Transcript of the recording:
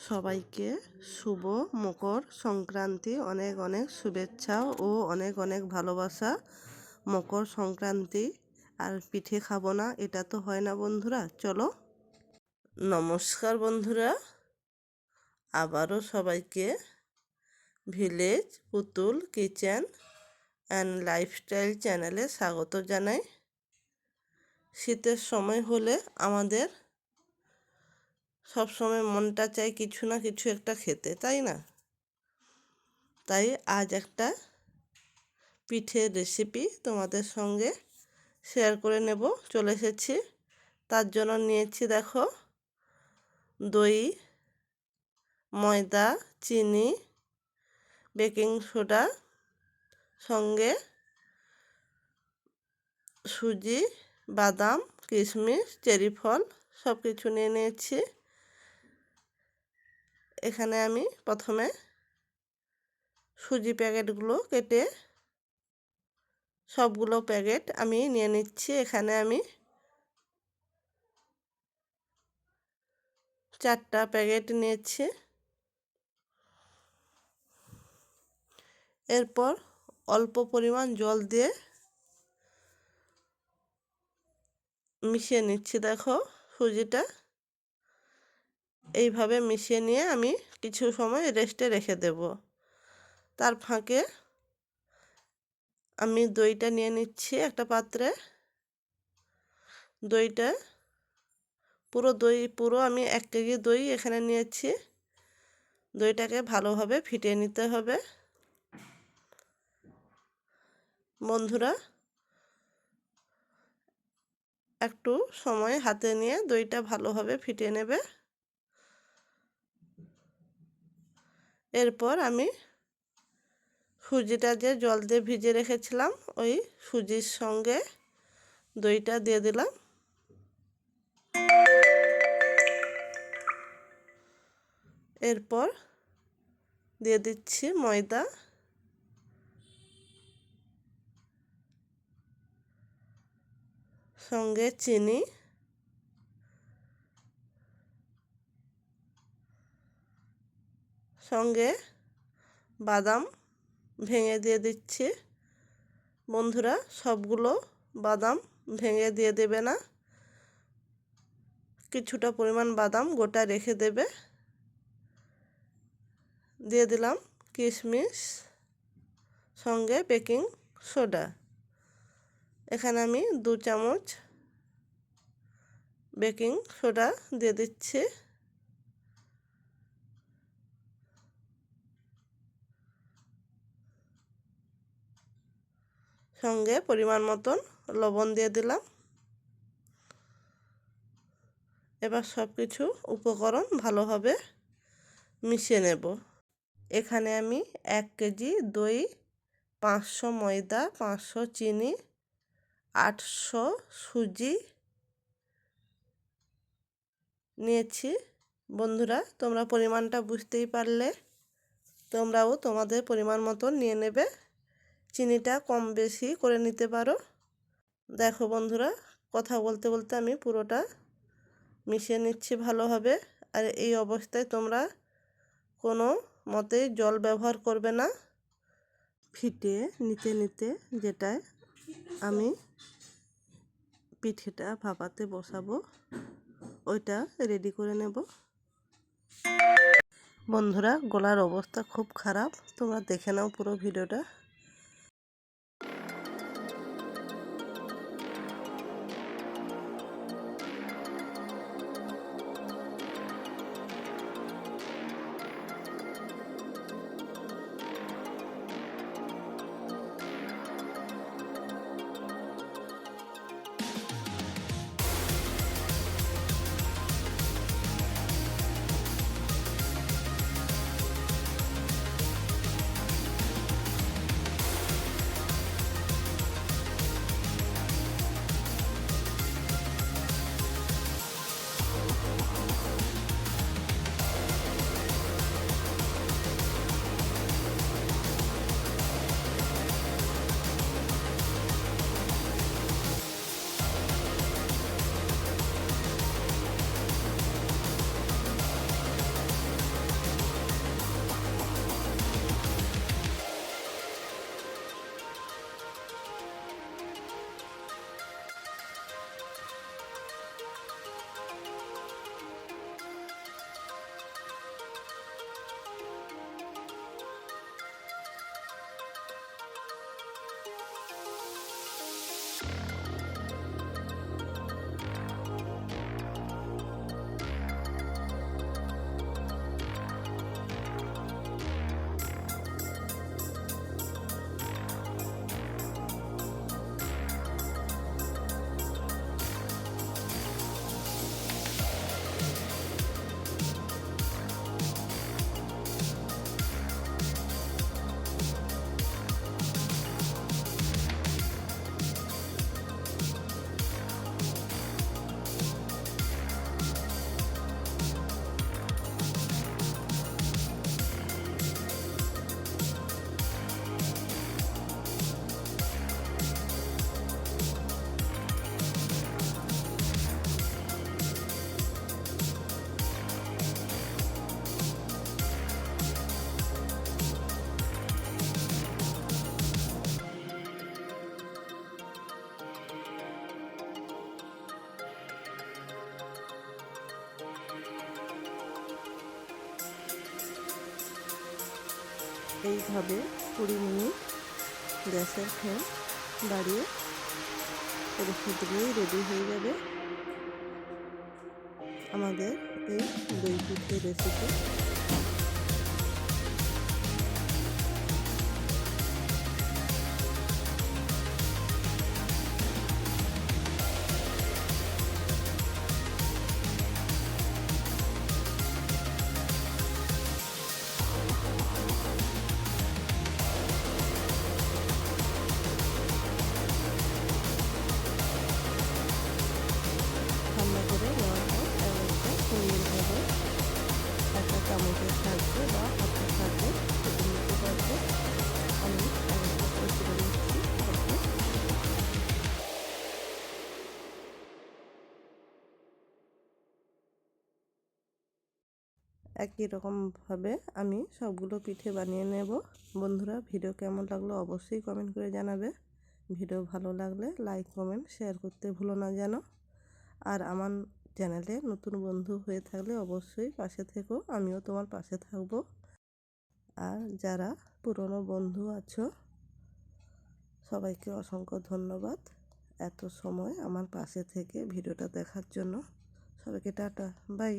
সবাইকে শুভ মকর সংক্রান্তি। অনেক অনেক শুভেচ্ছা ও অনেক অনেক ভালোবাসা। মকর সংক্রান্তি আর পিঠে খাব না, এটা তো হয় না বন্ধুরা। চলো। নমস্কার বন্ধুরা। আবারও সবাইকে ভিলেজ, পুতুল, কিচেন অ্যান্ড লাইফস্টাইল চ্যানেলে স্বাগত জানাই। শীতের সময় হলে আমাদের সব সময় মনটা চাই কিছু না কিছু একটা খেতে, তাই না? তাই আজ একটা পিঠের রেসিপি তোমাদের সঙ্গে শেয়ার করে নেব। চলে এসেছি, তার জন্য নিয়েছি দেখো দই, ময়দা, চিনি, বেকিং সোডা, সঙ্গে সুজি, বাদাম, কিশমিশ, চেরি ফল সব কিছু নিয়ে নিয়েছি। এখানে আমি প্রথমে সুজি প্যাকেটগুলো কেটে সবগুলো প্যাকেট আমি নিয়ে নিচ্ছি। এখানে আমি চারটা প্যাকেট নিয়েছি। এরপর অল্প পরিমাণ জল দিয়ে মিশিয়ে নিচ্ছি। দেখো সুজিটা এইভাবে মিশিয়ে নিয়ে আমি কিছু সময় রেস্টে রেখে দেব। তার ফাঁকে আমি দইটা নিয়ে নিচ্ছি একটা পাত্রে। দইটা, পুরো দই, পুরো আমি এক কেজি দই এখানে নিয়েছি। দইটাকে ভালোভাবে ফিটিয়ে নিতে হবে। বন্ধুরা, একটু সময় হাতে নিয়ে দইটা ভালোভাবে ফিটিয়ে নেবে। এরপর আমি সুজিটা যে জল দিয়ে ভিজে রেখেছিলাম, ওই সুজির সঙ্গে দইটা দিয়ে দিলাম। এরপর দিয়ে দিচ্ছি ময়দা। সঙ্গে চিনি। সঙ্গে বাদাম ভেঙে দিয়ে দিচ্ছি। বন্ধুরা, সবগুলো বাদাম ভেঙে দিয়ে দেবে না। কিছুটা পরিমাণ বাদাম গোটা রেখে দেবে। দিয়ে দিলাম কিশমিশ, সঙ্গে বেকিং সোডা। এখানে আমি দু চামচ বেকিং সোডা দিয়ে দিচ্ছি। সঙ্গে পরিমাণ মতন লবণ দিয়ে দিলাম। এবার সব কিছু উপকরণ ভালোভাবে মিশিয়ে নেব। এখানে আমি এক কেজি দই, পাঁচশো ময়দা, পাঁচশো চিনি, আটশো সুজি নিয়েছি। বন্ধুরা, তোমরা পরিমাণটা বুঝতেই পারলে। তোমরাও তোমাদের পরিমাণ মতন নিয়ে নেবে। চিনিটা কম বেশি করে নিতে পারো। দেখো বন্ধুরা, কথা বলতে বলতে আমি পুরোটা মিশিয়ে নিচ্ছি ভালোভাবে। আর এই অবস্থায় তোমরা কোনো মতেই জল ব্যবহার করবে না। ফিটে নিতে নিতে যেটায় আমি পিঠেটা ভাপাতে বসাবো, ওইটা রেডি করে নেব। বন্ধুরা, গলার অবস্থা খুব খারাপ। তোমরা দেখে নাও পুরো ভিডিওটা। এইভাবে কুড়ি মিনিট গ্যাসের ফ্লেম বাড়িয়ে রেখে দিলেই রেডি হয়ে যাবে। আমাদের এই দই পিঠে রেসিপি বা হাতের সাহায্যে কেটে নিতে আমি একই রকমভাবে আমি সবগুলো পিঠে বানিয়ে নেব। বন্ধুরা, ভিডিও কেমন লাগল অবশ্যই কমেন্ট করে জানাবে। ভিডিও ভালো লাগলে লাইক কমেন্ট শেয়ার করতে ভুলো না যেন। আর আমার চ্যানেলে নতুন বন্ধু হয়ে থাকলে অবশ্যই পাশে থেকো, আমিও তোমার পাশে থাকব। আর যারা পুরনো বন্ধু আছো, সবাইকে অসংখ্য ধন্যবাদ এত সময় আমার পাশে থেকে ভিডিওটা দেখার জন্য। সবাইকে টাটা, বাই।